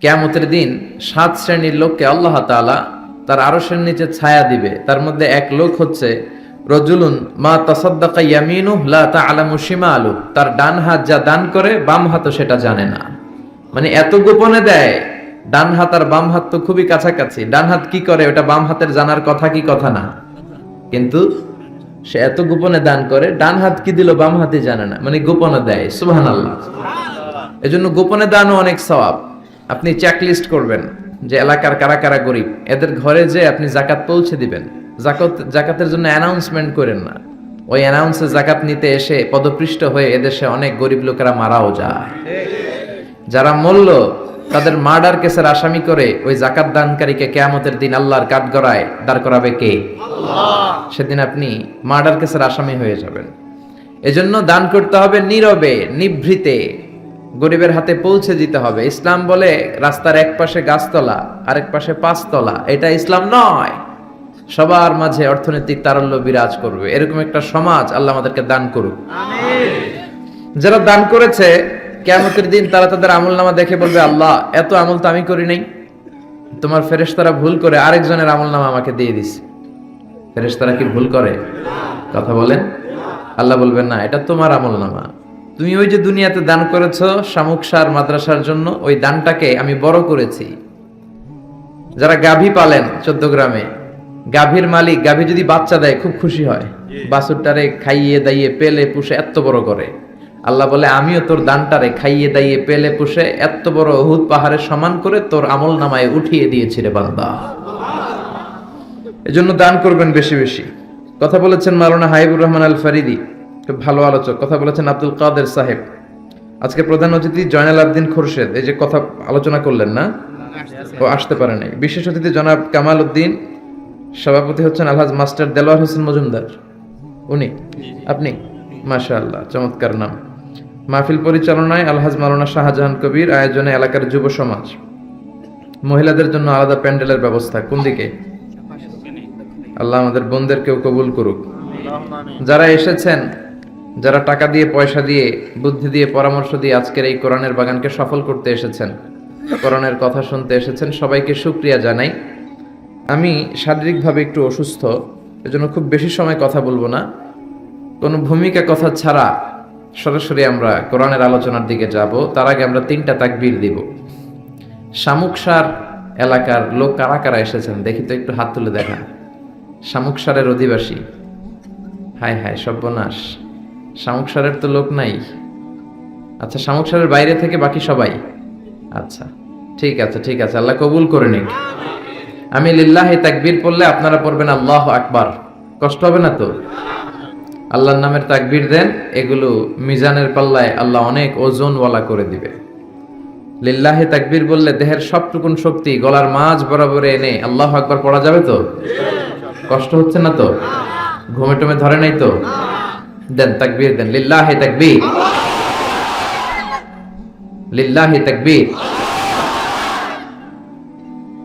কেয়ামতের দিন সাত শ্রেণির লোককে আল্লাহ তাআলা তার আরশের নিচে ছায়া দিবে। তার মধ্যে এক লোক হচ্ছে রজুলুন, মা তাসাদ্দাকা ইয়ামিনু লা তা'লামু শিমালু। তার ডান হাত যা দান করে, বাম হাতও সেটা জানে না। মানে এত গোপনে দেয়, ডান হাত আর বাম হাত তো খুবই কাছাকাছি। ডান হাত কি করে? ওটা বাম হাতের জানার কথা কি কথা না? কিন্তু সে এত গোপনে দান করে, ডান হাত কি দিল, বাম হাতে জানে না। মানে গোপনে দেয়, সুবহানাল্লাহ। এজন্য গোপনে দানও অনেক সওয়াব। আপনি চেকলিস্ট করবেন যে এলাকার কারা কারা গরিব এদের ঘরে যে আপনি জাকাত পৌঁছে দিবেন। জাকাত জাকাতের জন্য অ্যানাউন্সমেন্ট করেন না। ওই অ্যানাউন্সে জাকাত নিতে এসে পদপৃষ্ট হয়ে এদেশে অনেক গরিব লোকেরা মারাও যায়। যারা মরল তাদের মার্ডার কেসের আসামি করে ওই জাকাত দানকারীকে কেয়ামতের দিন আল্লাহর কাঠগড়ায় দাঁড় করাবে কে? সেদিন আপনি মার্ডার কেসের আসামি হয়ে যাবেন। এজন্য দান করতে হবে নীরবে নিভৃতে। গরিবের হাতে পৌঁছে দিতে হবে। ইসলাম বলে রাস্তার এক পাশে গাছতলা আরেক পাশে পাঁচতলা। এটা ইসলাম নয়। সবার মাঝে অর্থনৈতিক তারল্য বিরাজ করবে। এরকম একটা সমাজ আল্লাহ আমাদেরকে দান করুক। যারা দান করেছে কেয়ামতের দিন তারা তাদের আমল নামা দেখে বলবে আল্লাহ এত আমল তো আমি করি নাই। তোমার ফেরেশতারা ভুল করে আরেকজনের আমল নামা আমাকে দিয়ে দিছে। ফেরেশতারা কি ভুল করে? কথা বলেন। আল্লাহ বলবেন না এটা তোমার আমল নামা তুমি ওই যে দুনিয়াতে দান করেছ শামুক সার মাদ্রাসার জন্য, ওই দানটাকে আমি বড় করেছি। যারা গাভী পালেন চোদ্দ গ্রামে, গাভীর মালিক, গাভী যদি বাচ্চা দেয়, খুব খুশি হয়। বাছুরটারে খাইয়ে দাইয়ে পেলে পুষে এত বড় করে। আল্লাহ বলে, আমিও তোর দানটারে খাইয়ে দাইয়ে পেলে পুষে এত বড় হুদ পাহাড়ের সমান করে তোর আমল নামায় উঠিয়ে দিয়েছি রে বান্দা। এজন্য দান করবেন বেশি বেশি। কথা বলেছেন মাওলানা হাইবুর রহমান আল ফারিদি খুব ভালো আলোচক। কথা বলেছেন আব্দুল কাদের সাহেব। আজকে প্রধান অতিথি জয়নাল আবদিন খোরশেদ। এই যে কথা আলোচনা করলেন না? ও আসতে পারে নাই। বিশেষ অতিথি জনাব কামাল উদ্দিন। সভাপতি হচ্ছেন আলহাজ মাস্টার দেলোয়ার হোসেন মজুমদার। উনি? আপনি? মাশা আল্লাহ চমৎকার নাম। মাহফিল পরিচালনায় আলহাজ মাওলানা শাহজাহান কবির। আয়োজনে এলাকার যুব সমাজ। মহিলাদের জন্য আলাদা প্যান্ডেলের ব্যবস্থা। কোন দিকে? আল্লাহ আমাদের বোনদেরকেও কবুল করুক। যারা এসেছেন যারা টাকা দিয়ে, পয়সা দিয়ে, বুদ্ধি দিয়ে, পরামর্শ দিয়ে আজকের এই কোরআনের বাগানকে সফল করতে এসেছেন, কোরআনের কথা শুনতে এসেছেন, সবাইকে সুক্রিয়া জানাই। আমি শারীরিকভাবে একটু অসুস্থ, এজন্য খুব বেশি সময় কথা বলব না। কোনো ভূমিকা, কথা ছাড়া সরাসরি আমরা কোরআনের আলোচনার দিকে যাব। তার আগে আমরা তিনটা তাকবীর দিব। শামুকসার এলাকার লোক কারা কারা এসেছেন? দেখি তো একটু হাত তুলে দেখা। শামুকসারের অধিবাসী। হায় হায়, সর্বনাশ। শামুকসারের তো লোক নাই। আচ্ছা শামুকসারের বাইরে থেকে বাকি সবাই? আচ্ছা ঠিক আছে ঠিক আছে, আল্লাহ কবুল করে নিক। আমি লিল্লাহি তাকবীর পড়লে আপনারা পড়বেন আল্লাহ আকবার। কষ্ট হবে না তো? আল্লাহর নামের তাকবীর দেন, এগুলো মিজানের পাল্লায় আল্লাহ অনেক ওজনওয়ালা করে দিবে। লিল্লাহি তাকবীর বললে দেহের সবটুকুন শক্তি গলার মাঝ বরাবর এনে আল্লাহ আকবার পড়া যাবে তো? কষ্ট হচ্ছে না তো? ঘুমে টুমে ধরে নাই তো? দেন তাকবীর দেন। লিল্লাহি তাকবীর। লিল্লাহি তাকবীর।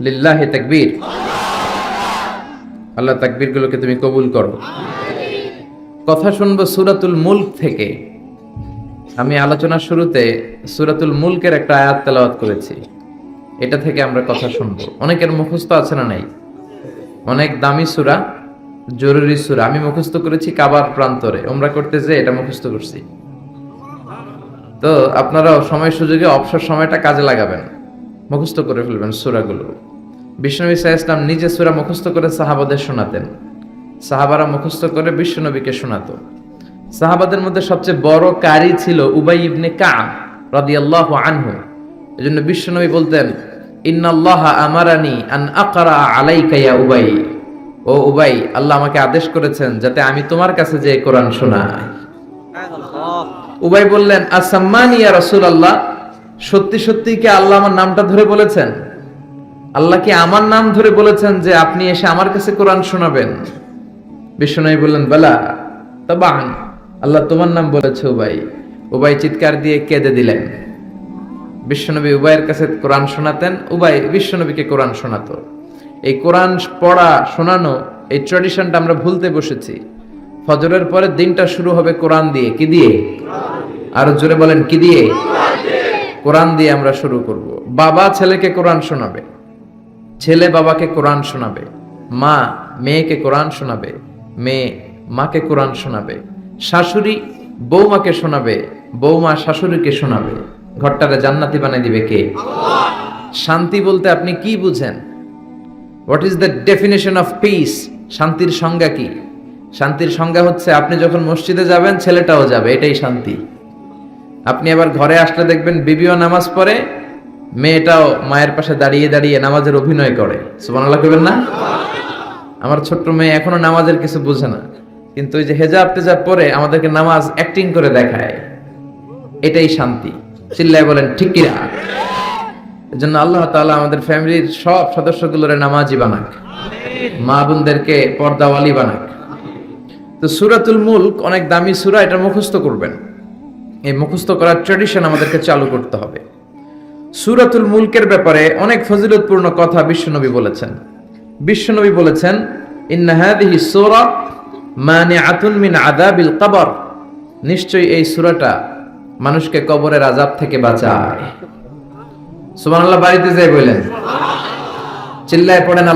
লিল্লাহি তাকবীর। আল্লাহ তাকবীরগুলোকে তুমি কবুল করো। কথা শুনব সুরাতুল মুলক থেকে। আমি আলোচনার শুরুতে সুরাতুল মুলকের একটা আয়াত তেলাওয়াত করেছি। এটা থেকে আমরা কথা শুনব। অনেকের মুখস্থ আছে না নাই? অনেক দামি সুরা। জরুরি সুরা। আমি মুখস্থ করেছি কাবার প্রান্তরে। ওমরা করতে যে এটা মুখস্থ করছি। তো আপনারা সময় সুযোগে অবসর সময়টা কাজে লাগাবেন। মুখস্থ করে ফেলবেন সুরাগুলো। বিষ্ণু ইসা ইসলাম নিজে সুরা মুখস্থ করে সাহাবাদের শোনাতেন। সাহাবারা মুখস্থ করে বিশ্বনবীকে শোনাতো। সাহাবাদের মধ্যে সবচেয়ে বড় কারি ছিল উবাই ইবনে কা রাদিয়াল্লাহু আনহু। এজন্য বিশ্বনবী বলতেন, ইন্নাল্লাহা আমারানি আন আকারা আলাইকা ইয়া উবাই। ও উবাই, আল্লাহ আমাকে আদেশ করেছেন যাতে আমি তোমার কাছে যে কোরআন শোনাই। উবাই বললেন, আসাম্মানি ইয়া রসুল আল্লাহ সত্যি সত্যি কি আল্লাহ আমার নামটা ধরে বলেছেন? আল্লাহ কি আমার নাম ধরে বলেছেন যে আপনি এসে আমার কাছে কোরআন শোনাবেন? বিশ্বনবী বললেন, বেলা তবান আল্লাহ তোমার নাম বলেছে উবাই। উবাই চিৎকার দিয়ে কেঁদে দিলেন। বিশ্বনবী উবাইয়ের কাছে কোরআন শোনাতেন, উবাই বিশ্বনবীকে কোরআন শোনাতো। এই কোরআন পড়া, শোনানো, এই ট্র্যাডিশনটা আমরা ভুলতে বসেছি। ফজরের পরে দিনটা শুরু হবে কোরআন দিয়ে, কি দিয়ে? আরও জোরে বলেন, কি দিয়ে? কোরআন দিয়ে আমরা শুরু করব। বাবা ছেলেকে কোরআন শোনাবে, ছেলে বাবাকে কোরআন শোনাবে, মা মেয়েকে কোরআন শোনাবে, মেয়ে মাকে কোরআন শোনাবে, শাশুড়ি বৌমাকে শোনাবে, বৌমা শাশুড়িকে শোনাবে। ঘরটারে জান্নাতি বানিয়ে দিবে কে? শান্তি বলতে আপনি কি বুঝেন? What is the definition of peace শান্তির সংজ্ঞা কি? শান্তির সংজ্ঞা হচ্ছে আপনি যখন মসজিদে যাবেন, ছেলেটাও যাবে, এটাই শান্তি। আপনি আবার ঘরে আসলে দেখবেন বিবিও নামাজ পড়ে, মেয়েটাও মায়ের পাশে দাঁড়িয়ে দাঁড়িয়ে নামাজের অভিনয় করে। সুবহানাল্লাহ করবেন না? আমার ছোট্ট মেয়ে এখনও নামাজের কিছু বুঝে না। কিন্তু ওই যে হেজাব টেজাব পরে আমাদেরকে নামাজ অ্যাক্টিং করে দেখায়। এটাই শান্তি। চিল্লায় বলেন ঠিক কিনা এজন্য আল্লাহ তাআলা আমাদের ফ্যামিলির সব সদস্যগুলোরে নামাজি বানাক। মা বোনদেরকে পর্দাওয়ালি বানাক। তো সুরাতুল মুলক অনেক দামি সুরা এটা মুখস্থ করবেন। এই মুখস্থ করার ট্রেডিশন আমাদেরকে চালু করতে হবে। সুরাতুল মুলকের ব্যাপারে অনেক ফজিলতপূর্ণ কথা বিশ্বনবী বলেছেন। বিশ্বনবী বলেছেন ইন্না হাদিহি সূরা মানিআতুন মিন আযাবিল কবর। নিশ্চয়ই এই সুরাটা মানুষকে কবরের আযাব থেকে বাঁচায়। বাড়িতে যাই বলেন চিল্লায় পড়েন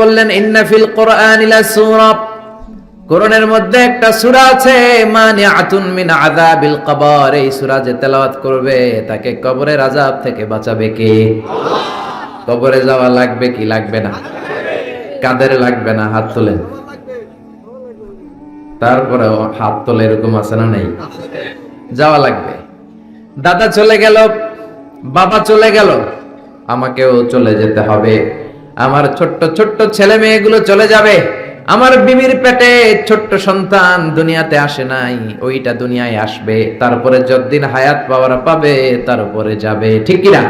বললেন কোরআন লা সূরা। কোরআনের মধ্যে একটা আছে, মানিআতুন মিন আযাবিল কবর। এই যে তেলাওয়াত করবে, তাকে কবরের আযাব থেকে বাঁচাবে কে? কবরে যাওয়া লাগবে কি লাগবে না? কাদের লাগবে না, হাত তোলেন তারপরে হাত তোলে এরকম আছে না নেই? যাওয়া লাগবে। দাদা চলে গেল, বাবা চলে গেল। আমাকেও চলে যেতে হবে। আমার ছোট্ট ছোট্ট ছেলে মেয়েগুলো চলে যাবে। আমার বিবির পেটে ছোট্ট সন্তান দুনিয়াতে আসে নাই, ওইটা দুনিয়ায় আসবে। তারপরে যতদিন হায়াত পাওয়ার পাবে, তারপরে যাবে। ঠিক কিনা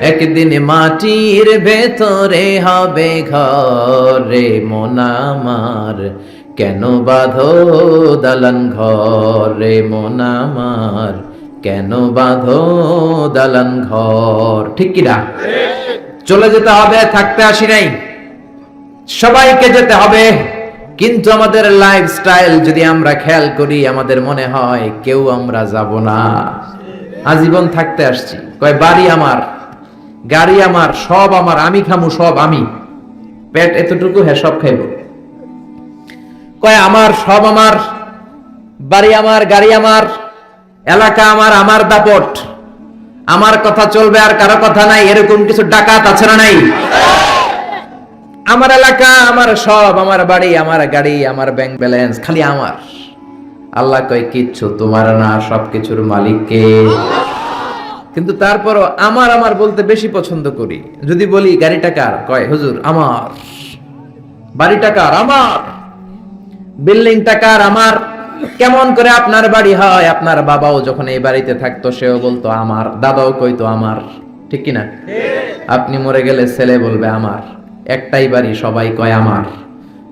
একদিন মাটির ভেতরে হবে ঘরে মোনামার কেন বাঁধো দালান ঘরে? মোনামার কেন বাঁধো দালান ঘর? ঠিক কিনা চলে যেতে হবে, থাকতে আসি নাই। সবাইকে যেতে হবে। কিন্তু আমাদের লাইফস্টাইল যদি আমরা খেয়াল করি, আমাদের মনে হয় কেউ আমরা যাব না। আজীবন থাকতে আসছি। কয়, বাড়ি আমার, গাড়ি আমার, সব আমার, আমি খামু সব আমি। পেট এতটুকু হ্যাঁ সব খাইব। কয়, আমার, সব আমার, বাড়ি আমার, গাড়ি আমার এলাকা আমার আমার দাপট। আমার কথা চলবে আর কারও কথা নাই, এরকম কিছু ডাকাত আছে না নাই? আমার এলাকা, আমার সব, আমার বাড়ি, আমার গাড়ি, আমার ব্যাংক ব্যালেন্স খালি আমার। আল্লাহ কয়, কিচ্ছু তোমার না সব কিছুর মালিককে কিন্তু তারপরও আমার আমার বলতে বেশি পছন্দ করি। যদি বলি, গাড়িটা কার? কয়, হুজুর, আমার। বাড়িটা কার? আমার। বিল্ডিংটা কার? আমার। কেমন করে আপনার বাড়ি হয়? আপনার বাবাও যখন এই বাড়িতে থাকতো, সেও বলতো, আমার দাদাও কইতো, আমার। ঠিক কিনা? আপনি মরে গেলে ছেলে বলবে, আমার। একটাই বাড়ি, সবাই কয়, আমার।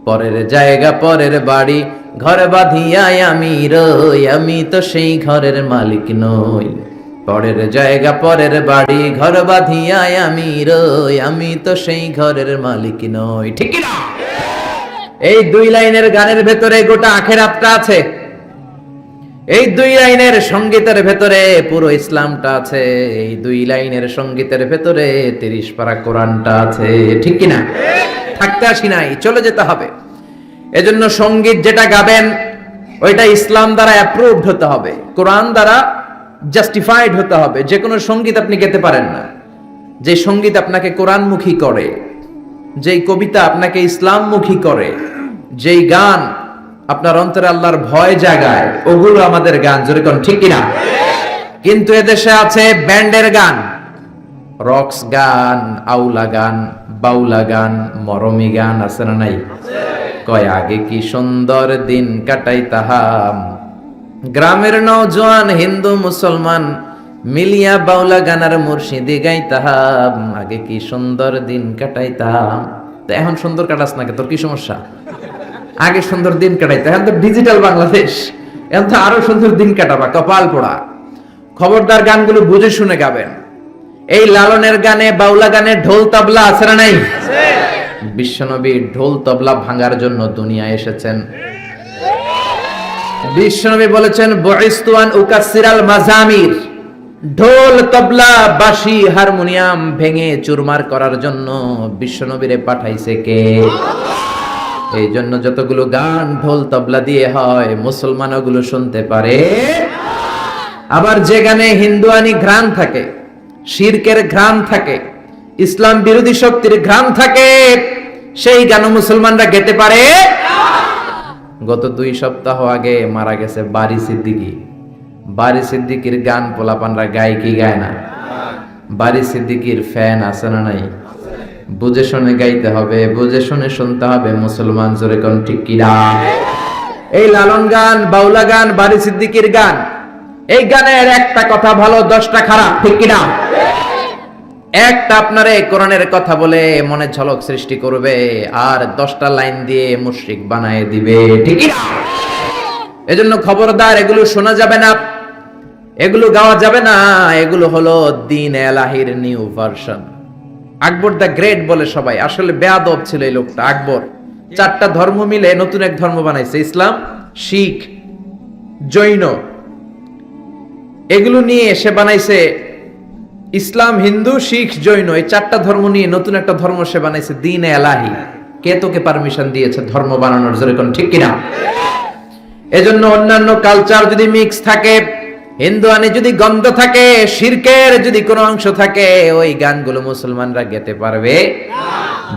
পরের জায়গা, পরের বাড়ি, ঘর বাঁধিয়াই আমি রই, আমি তো সেই ঘরের মালিক নই। পরের জায়গা, পরের বাড়ি, ঘর বাঁধিয়াই আমি রই, আমি তো সেই ঘরের মালিক নই। ঠিক না এই দুই লাইনের গানের ভেতরে গোটা আখেরাতটা আছে। এই দুই লাইনের সঙ্গীতের ভেতরে পুরো ইসলামটা আছে। এই দুই লাইনের সঙ্গীতের ভেতরে তিরিশ পারা কোরআনটা আছে। ঠিক কিনা? থাকতে আসি নাই, চলে যেতে হবে। এজন্য সংগীত যেটা গাবেন, ওইটা ইসলাম দ্বারা অ্যাপ্রুভড হতে হবে। কোরআন দ্বারা জাস্টিফাইড হতে হবে। যে কোনো সংগীত আপনি গেতে পারেন না। যে সংগীত আপনাকে কোরআনমুখী করে, যেই কবিতা আপনাকে ইসলামমুখী করে, যেই গান আপনার অন্তরে আল্লাহর ভয় জাগায়, ওগুলো আমাদের গান, জোরে কোন ঠিক কিনা? কিন্তু এদেশে আছে ব্যান্ডের গান। রক্স গান, আউলা গান, বাউলা গান, মরমি গান, আছে না নাই? কয় আগে কি সুন্দর দিন কাটাই তাহাম গ্রামের নওজোয়ান হিন্দু মুসলমান মিলিয়া বাউলা গানার মুর্শিদি গাইতাম। আগে কি সুন্দর দিন কাটাইতাম। তো এখন সুন্দর কাটাস না? তোর কি সমস্যা? আগে সুন্দর দিন কাটাইতে, এখন তো ডিজিটাল বাংলাদেশ। এখন তো আরও সুন্দর দিন কাটাবা, কপাল পোড়া। খবরদার গানগুলো বুঝে শুনে গাবেন। এই লালনের গানে, বাউলা গানে ঢোল তবলা আছে না নাই? বিশ্বনবী ঢোল তবলা ভাঙার জন্য দুনিয়া এসেছেন। বিশ্বনবী বলেছেন বয়স্তুয়ান উকাসিরাল মাজামির। ঢোল তবলা, বাঁশি, হারমোনিয়াম ভেঙে চুরমার করার জন্য বিশ্বনবীরে পাঠাইছে কে? এই জন্য যতগুলো গান ঢোল তবলা দিয়ে হয় মুসলমান ওগুলো শুনতে পারে। আবার যে গানে হিন্দুয়ানি ঘ্রাণ থাকে, শিরকের ঘ্রাণ থাকে, ইসলাম বিরোধী শক্তির ঘ্রাণ থাকে, সেই গান মুসলমানরা গেতে পারে। গত দুই সপ্তাহ আগে মারা গেছে বারি সিদ্দিকি। বারি সিদ্দিকির গান পোলাপানরা গায় কি গায় না? বারি সিদ্দিকির ফ্যান আছে না নাই? বুঝে শুনে গাইতে হবে, বুঝে শুনে শুনতে হবে, মুসলমান জোরে কোন ঠিক কিনা? এই লালন গান, বাউলা গান, বারি সিদ্দিকির গান, এই গানের একটা কথা ভালো, দশটা খারাপ, ঠিক কিনা? একটা আপনারে কোরআনের কথা বলে মনে ঝলক সৃষ্টি করবে, আর দশটা লাইন দিয়ে মুশরিক বানায় দিবে, ঠিক কিনা? এজন্য খবরদার, এগুলো শোনা যাবে না, এগুলো গাওয়া যাবে না, এগুলো হলো দিন এলাহির new version. Akbar the great বলে সবাই। আসলে বেয়াদব ছিল এই লোকটা, আকবর। চারটা ধর্ম মিলে নতুন এক ধর্ম বানাইছে, ইসলাম, শিখ, জৈন। এগুলো নিয়ে সে বানাইছে ইসলাম, হিন্দু, শিখ, জৈন। এই চারটা ধর্ম নিয়ে নতুন একটা ধর্ম সে বানাইছে, দিন এলাহি। কে তোকে পারমিশন দিয়েছে ধর্ম বানানোর? কোন ঠিক কিনা? এজন্য অন্যান্য কালচার যদি মিক্স থাকে হিন্দু আনে যদি গন্ধ থাকে, শিরকের যদি কোনো অংশ থাকে, ওই গানগুলো মুসলমানরা গেতে পারবে?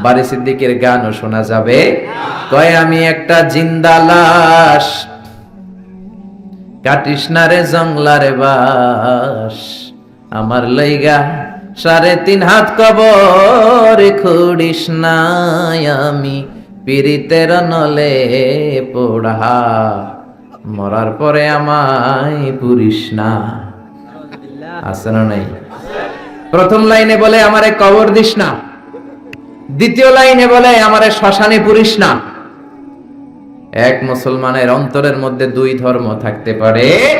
বারি সিদ্দিকের গানও শোনা যাবে। কয়, আমি একটা জিন্দা লাশ, কাটিস না রে জংলারে বাস। আমার লইগা সাড়ে তিন হাত কবর, খুড়িস নাই আমি, পিরিতের নলে পোড়া মরার পরে আমায় পুরিস না। আছে না নাই? প্রথম লাইনে বলে, আমারে কবর দিস না। দ্বিতীয় লাইনে বলে, আমারে শ্মশানে পুরিস না। এক মুসলমানের অন্তরের মধ্যে দুই ধর্ম থাকতে পারে।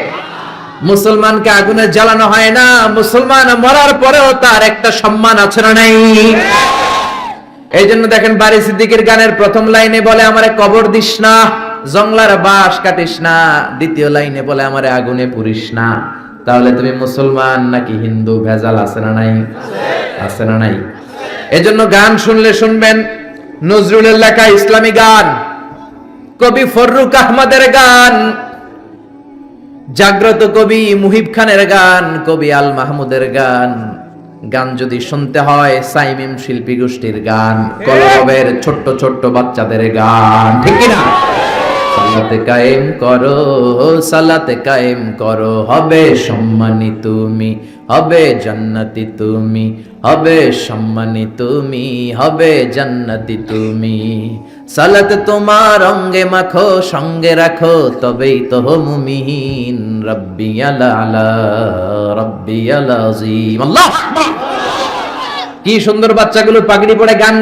মুসলমানকে আগুনে জ্বালানো হয় না। মুসলমান মরার পরেও তার একটা সম্মান আছে না নাই? এই জন্য দেখেন, বারি সিদ্দিকের গানের প্রথম লাইনে বলে, আমারে কবর দিস না। জংলার বাস কাটিস না, দ্বিতীয় লাইনে বলে আমারে আগুনে পুরিস না। তাহলে তুমি মুসলমান নাকি হিন্দু? ভেজাল আছে না নাই? আছে না নাই। এজন্য গান শুনলে শুনবেন নজরুলের লেখা ইসলামী গান, কবি ফররুক আহমদের গান, জাগ্রত কবি মুহিব খানের গান, কবি আল মাহমুদের গান। গান যদি শুনতে হয়, সাইমিম শিল্পী গোষ্ঠীর গান, কলরবের ছোট্ট ছোট্ট বাচ্চাদের গান। ঠিক না সালাতে কায়েম করো, সালাতে কায়েম করো। হবে সম্মানী তুমি, হবে জান্নাতি তুমি, হবে সম্মানী তুমি, হবে জান্নাতি তুমি। সালাতে তোমার অঙ্গে মাখো, সঙ্গে রাখো, তবেই তো মুমিন রব্বি আলা আলা রব্বি আলা আল্লাহ কি সুন্দর বাচ্চাগুলো পাগড়ি পরে গান